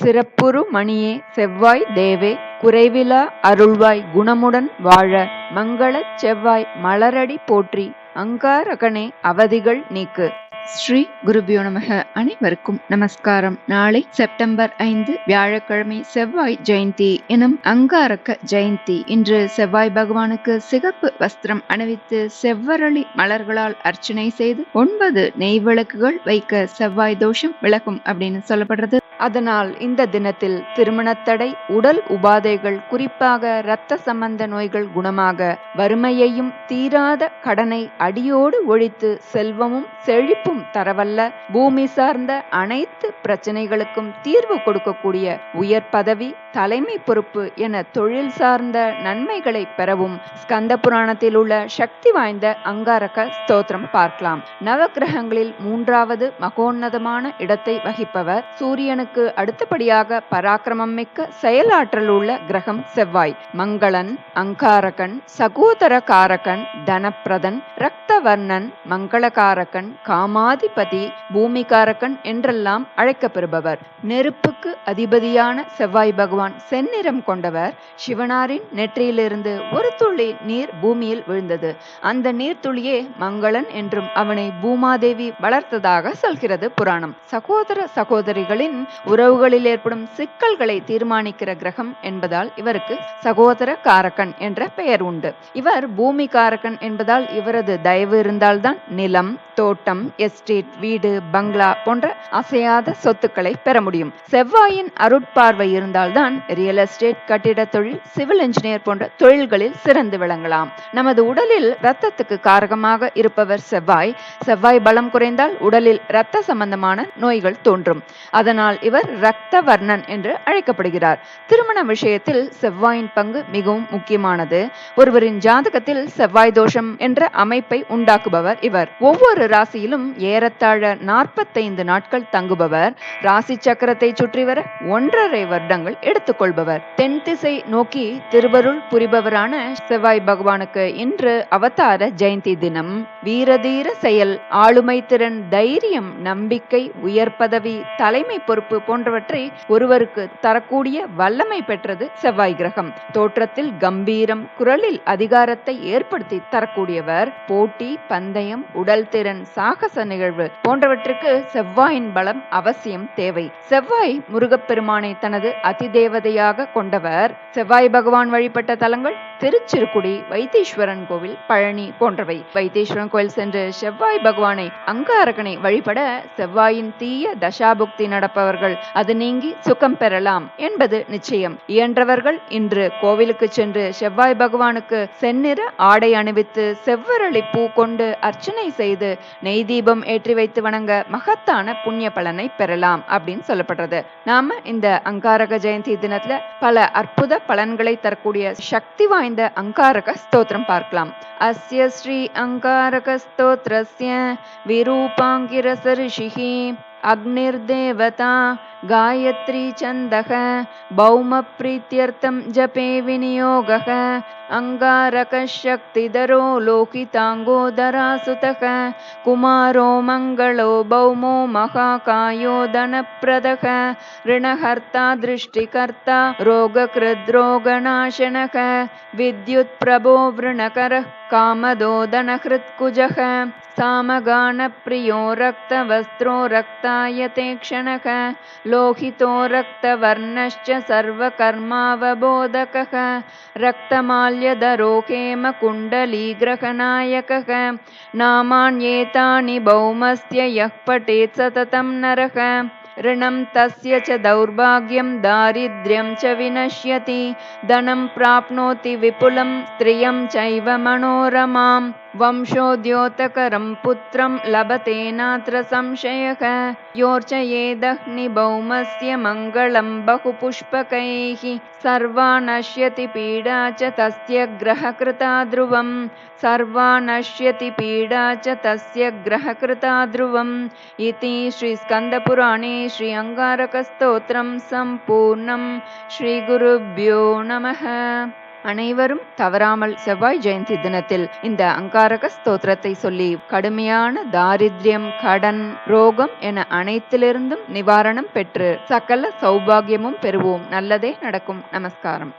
சிறப்புறு மணியே செவ்வாய் தேவே குறைவிலா அருள்வாய் குணமுடன் வாழ மங்களச் செவ்வாய் மலரடி போற்றி அங்காரகனே அவதிகள் நீக்கு. ஸ்ரீ குருபியோ நமக அனைவருக்கும் நமஸ்காரம். நாளை செப்டம்பர் ஐந்து வியாழக்கிழமை செவ்வாய் ஜெயந்தி எனும் அங்காரக்க ஜெயந்தி. இன்று செவ்வாய் பகவானுக்கு சிகப்பு வஸ்திரம் அணிவித்து செவ்வரளி மலர்களால் அர்ச்சனை செய்து ஒன்பது நெய் விளக்குகள் வைக்க செவ்வாய் தோஷம் விளக்கும் அப்படின்னு சொல்லப்படுறது. அதனால் இந்த தினத்தில் திருமணத்தடை உடல் உபாதைகள் குறிப்பாக இரத்த சம்பந்த நோய்கள் குணமாக வறுமையையும் தீராத கடனை அடியோடு ஒழித்து செல்வமும் செழிப்பும் தரவல்ல. பூமி சார்ந்த அனைத்து பிரச்சனைகளுக்கும் தீர்வு கொடுக்கக்கூடிய உயர் பதவி தலைமை பொறுப்பு என தொழில் சார்ந்த நன்மைகளை பெறவும் ஸ்கந்த புராணத்தில் உள்ள சக்தி வாய்ந்த அங்காரக ஸ்தோத்திரம் பார்க்கலாம். நவகிரகங்களில் மூன்றாவது மகோன்னதமான இடத்தை வகிப்பவர் சூரியனுக்கு அடுத்தபடியாக பராக்கிரமம் மிக்க செயலாற்றல் உள்ள கிரகம் செவ்வாய். மங்களன் அங்காரகன் சகோதர காரகன் தனப்பிரதன் ரக்தவர்ணன் மங்களகாரகன் காமாதிபதி பூமிகாரகன் என்றெல்லாம் அழைக்கப்பெறுபவர் நெருப்புக்கு அதிபதியான செவ்வாய் பகவான் செந்நிறம் கொண்டவர். சிவனாரின் நெற்றியிலிருந்து ஒரு துளி நீர் பூமியில் விழுந்தது. அந்த நீர்த்துளியே மங்களன் என்றும் அவனை பூமாதேவி வளர்த்ததாக சொல்கிறது புராணம். சகோதர சகோதரிகளின் உறவுகளில் ஏற்படும் சிக்கல்களை தீர்மானிக்கிற கிரகம் என்பதால் இவருக்கு சகோதர காரகன் என்ற பெயர் உண்டு. இவர் பூமி காரகன் என்பதால் இவரது தயவு இருந்தால்தான் நிலம் தோட்டம் எஸ்டேட் வீடு பங்களா போன்ற அசையாத சொத்துக்களை பெற முடியும். செவ்வாயின் அருட்பார்வை இருந்தால்தான் ரியல் எஸ்டேட் கட்டிட தொழில் சிவில் இன்ஜினியர் போன்ற தொழில்களில் சிறந்து விளங்கலாம். நமது உடலில் இரத்தத்துக்கு காரகமாக இருப்பவர் செவ்வாய். செவ்வாய் பலம் குறைந்தால் உடலில் இரத்த சம்பந்தமான நோய்கள் தோன்றும். அதனால் இவர் ரத்த வர்ணன் என்று அழைக்கப்படுகிறார். திருமண விஷயத்தில் செவ்வாயின் பங்கு மிகவும் முக்கியமானது. ஒருவரின் ஜாதகத்தில் செவ்வாய் தோஷம் என்ற அமைப்பை உண்டாக்குபவர் இவர். ஒவ்வொரு ராசியிலும் ஏறத்தாழ நாற்பத்தைந்து நாட்கள் தங்குபவர். ராசி சக்கரத்தை சுற்றி வர ஒன்றரை வருடங்கள் எடுத்துக்கொள்பவர். தென் திசை நோக்கி திருவருள் புரிபவரான செவ்வாய் பகவானுக்கு இன்று அவதார ஜெயந்தி தினம். வீரதீர செயல் ஆளுமை திறன் தைரியம் நம்பிக்கை உயர் பதவி தலைமை பொறுப்பு வாய்ப்பு போன்றவற்றை ஒருவருக்கு தரக்கூடிய வல்லமை பெற்றது செவ்வாய் கிரகம். தோற்றத்தில் கம்பீரம் குரலில் அதிகாரத்தை ஏற்படுத்தி தரக்கூடியவர். போட்டி பந்தயம் உடல் திறன் சாகச நிகழ்வு போன்றவற்றுக்கு செவ்வாயின் பலம் அவசியம் தேவை. செவ்வாய் முருகப்பெருமானை தனது அதிதேவதையாக கொண்டவர். செவ்வாய் பகவான் வழிபட்ட தலங்கள் திருச்சிருக்குடி வைத்தீஸ்வரன் கோவில் பழனி போன்றவை. வைத்தீஸ்வரன் கோயில் சென்று செவ்வாய் பகவானை அங்காரகனை வழிபட செவ்வாயின் தீய தசாபுக்தி நடப்பவர்கள் அது நீங்கி சுகம் பெறலாம் என்பது நிச்சயம். இயன்றவர்கள் இன்று கோவிலுக்கு சென்று செவ்வாய் பகவானுக்கு செந்நிற ஆடை அணிவித்து செவ்வரளி பூ கொண்டு அர்ச்சனை செய்து நெய் தீபம் ஏற்றி வைத்து வணங்க மகத்தான புண்ணிய பலனை பெறலாம் அப்படின்னு சொல்லப்படுறது. நாம இந்த அங்காரக ஜெயந்தி தினத்துல பல அற்புத பலன்களை தரக்கூடிய சக்தி வாய்ந்த அங்காரக ஸ்தோத்திரம் பார்க்கலாம். அஸ்ய ஸ்ரீ அங்காரக ஸ்தோத்ரஸ்ய விரூபாங்கிரச ரிஷிகி अग्निर्देवता गायत्री छन्दः भौमप्रीत्यर्थं जपे विनियोगः अङ्गारकशक्तिधरो लोकिताङ्गोदरासुतः कुमारो मङ्गलो भौमो महाकायो धनप्रदः ऋणहर्ता दृष्टिकर्ता रोगकृद्रोगनाशनः विद्युत्प्रभो वृणकरः कामदो धनहृत्कुजः सामगानप्रियो रक्तवस्त्रो रक्तायते क्षणः लोहितो रक्तवर्णश्च सर्वकर्मावबोधकः रक्तमाल्यधरो हेमकुण्डलीग्रहनायकः नामान्येतानि भौमस्य यः पठेत् सततं नरः। ऋणं तस्य च दौर्भाग्यं दारिद्र्यं च विनश्यति। धनं प्राप्नोति विपुलं स्त्रियं चैव मनोरमाम् वंशोद्योतकरं पुत्रं लभते नात्र संशयः। योर्चयेदह्निभौमस्य मङ्गलं बहुपुष्पकैः। सर्वा नश्यति पीडा च तस्य ग्रहकृता ध्रुवम् सर्वा नश्यति पीडा च तस्य ग्रहकृता ध्रुवम् इति श्रीस्कन्दपुराणे श्री अङ्गारकस्तोत्रं सम्पूर्णं श्रीगुरुभ्यो नमः அனைவரும் தவறாமல் செவ்வாய் ஜெயந்தி தினத்தில் இந்த அங்காரக ஸ்தோத்திரத்தை சொல்லி கடுமையான தாரித்யம் கடன் ரோகம் என அனைத்திலிருந்தும் நிவாரணம் பெற்று சகல சௌபாகியமும் பெறுவோம். நல்லதே நடக்கும். நமஸ்காரம்.